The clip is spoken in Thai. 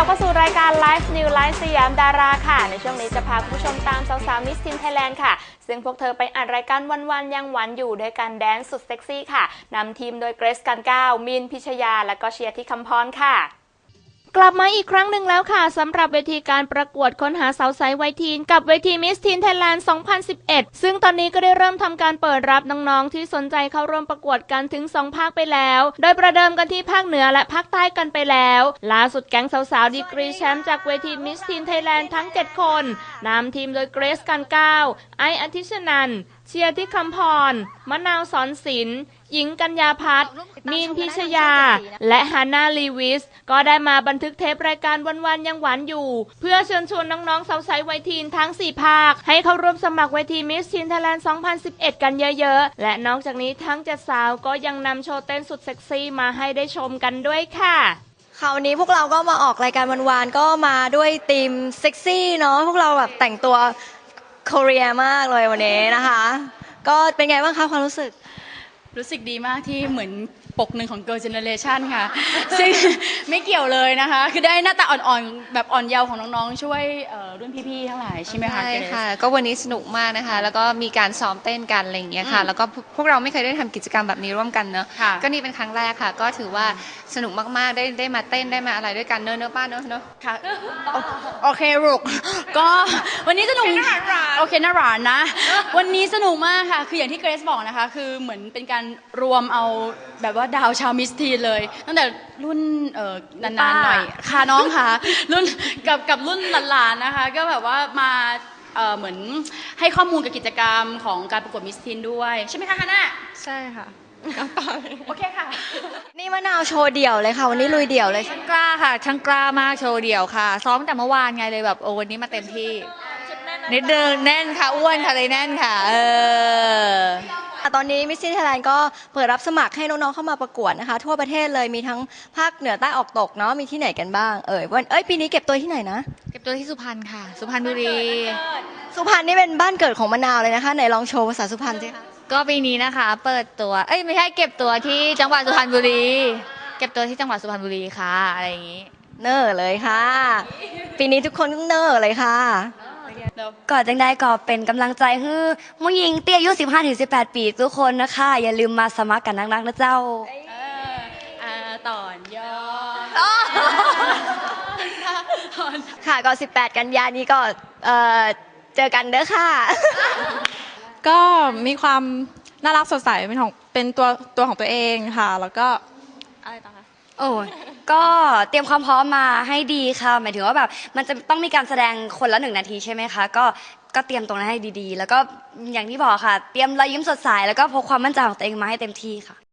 ลับเข้าสู่รายการไลฟ์นิวไลฟ์สยามดาราค่ะ ในช่วงนี้จะพาคุณผู้ชมตามสาวๆมิสซินไทยแลนด์ค่ะ ซึ่งพวกเธอไปอัดรายการวันๆยังหวานอยู่ด้วยการแดนซ์สุดเซ็กซี่ค่ะนำทีมโดยเกรซกันก้าวมินพิชยา และก็เชียร์ที่คำพรค่ะ กลับมาอีกครั้งหนึ่งแล้วค่ะสำหรับเวทีการประกวดค้นหาสาวไซส์วัยทีน กับเวทีมิสทีนไทยแลนด์ 2011 ซึ่งตอนนี้ก็ได้เริ่มทำการเปิดรับน้องๆ ที่สนใจเข้าร่วมประกวดกันถึง 2 ภาคไปแล้ว โดยประเดิมกันที่ภาคเหนือและภาคใต้กันไปแล้วล่าสุดแก๊งสาวๆ ดีกรีแชมป์จากเวทีมิสทีนไทยแลนด์ทั้ง 7 คนนำทีมโดยเกรซกันก้าวไออธิชนันเชียร์ที่คำพรมะนาวสอนศิลป์ หญิงกัญญาพัฒน์มีนพิชยา และฮาน่าลีวิส ก็ได้มาบันทึกเทปรายการวันๆยังหวานอยู่ เพื่อเชิญชวนน้องๆสาวใสวัยทีนทั้ง 4 ภาค ให้เข้าร่วมสมัครเวทีมิสทีนไทยแลนด์ 2011 กันเยอะๆ และนอกจากนี้ทั้งเจ็ดสาวก็ยังนำโชว์เต้นสุดเซ็กซี่มาให้ได้ชมกันด้วยค่ะค่ะวันนี้พวกเราก็มาออกรายการวันวานๆก็มาด้วยธีมเซ็กซี่เนาะพวกเราแบบแต่งตัวเกาหลีมากเลยวันนี้นะคะ ก็เป็นไงบ้างคะความรู้สึก รู้สึกดีมากที่เหมือนปกหนึ่งของ Girl Generation ค่ะ ซึ่งไม่เกี่ยวเลยนะคะ คือได้หน้าตาอ่อนๆ แบบอ่อนเยาว์ของน้องๆ ช่วยเอ่อรุ่นพี่ๆ ทั้งหลายใช่ไหมคะใช่เกรซ ค่ะ ก็วันนี้สนุกมากนะคะ แล้วก็มีการซ้อมเต้นกันอะไรอย่างเงี้ยค่ะ แล้วก็พวกพวกเราไม่เคยได้ทำกิจกรรมแบบนี้ร่วมกันเนอะค่ะ ก็นี่เป็นครั้งแรกค่ะ ก็ถือว่าสนุกมากๆ ได้ได้มาเต้นได้มาอะไรด้วยกันเนอะเนอะป้าเนอะเนอะ ค่ะโอโอเคลูกก็วันนี้สนุกโอเคน่าหวานนะ วันนี้สนุกมากค่ะ คืออย่างที่เกรซบอกนะคะ คือเหมือนเป็นการรวมเอาแบบว่าดาวชาวมิสทีนเลย ตั้งแต่รุ่นเอ่อนานๆหน่อยค่ะน้องค่ะรุ่นกับกับรุ่นหลานๆนะคะ ก็แบบว่ามาเอ่อเหมือนให้ข้อมูลกับกิจกรรมของการประกวดมิสทีนด้วย ใช่ไหมคะฮาน่าใช่ค่ะโอเคค่ะ นี่มะนาวโชว์เดี่ยวเลยค่ะ วันนี้ลุยเดี่ยวเลยช่างกล้าค่ะช่างกล้ามากโชว์เดี่ยวค่ะ ซ้อมแต่เมื่อวานไงเลยแบบโอ้วันนี้มาเต็มที่ นิดเดินแน่นค่ะอ้วนค่ะเลยแน่นค่ะ เออตอนนี้มิสซินไทยแลนด์ก็เปิดรับสมัครให้น้องๆเข้ามาประกวดนะคะ ทั่วประเทศเลยมีทั้งภาคเหนือใต้ออกตกเนาะมีที่ไหนกันบ้างเอ่ยวันเอ้ยปีนี้เก็บตัวที่ไหนนะเก็บตัวที่สุพรรณค่ะ สุพรรณบุรี สุพรรณนี่เป็นบ้านเกิดของมะนาวเลยนะคะไหนลองโชว์ภาษาสุพรรณสิคะก็ปีนี้นะคะ เปิดตัว เอ้ยไม่ใช่เก็บตัวที่จังหวัดสุพรรณบุรี เก็บตัวที่จังหวัดสุพรรณบุรีค่ะอะไรอย่างนี้ เนอร์เลยค่ะ ปีนี้ทุกคนต้องเนอร์เลยค่ะ ก่อนจังใดก็เป็นกำลังใจให้มุ้งยิงเตี้ยอายุ 15ถึง18 ปีทุกคนนะคะ อย่าลืมมาสมัครกันนักๆนะเจ้าเอออ่าตอนยอตอนค่ะก็ 18 กันยานี้ก็เอ่อเจอกันเด้อค่ะ ก็มีความน่ารักสดใสเป็นของเป็นตัวตัวของตัวเองค่ะ แล้วก็อะไรต่อคะ โอ้ยก็เตรียมความพร้อมมาให้ดีค่ะ หมายถึงว่าแบบมันจะต้องมีการแสดงคนละหนึ่งนาทีใช่ไหมคะ ก็ก็เตรียมตรงนั้นให้ดีๆ แล้วก็อย่างที่บอกค่ะ เตรียมรอยยิ้มสดใสแล้วก็พกความมั่นใจของตัวเองมาให้เต็มที่ค่ะ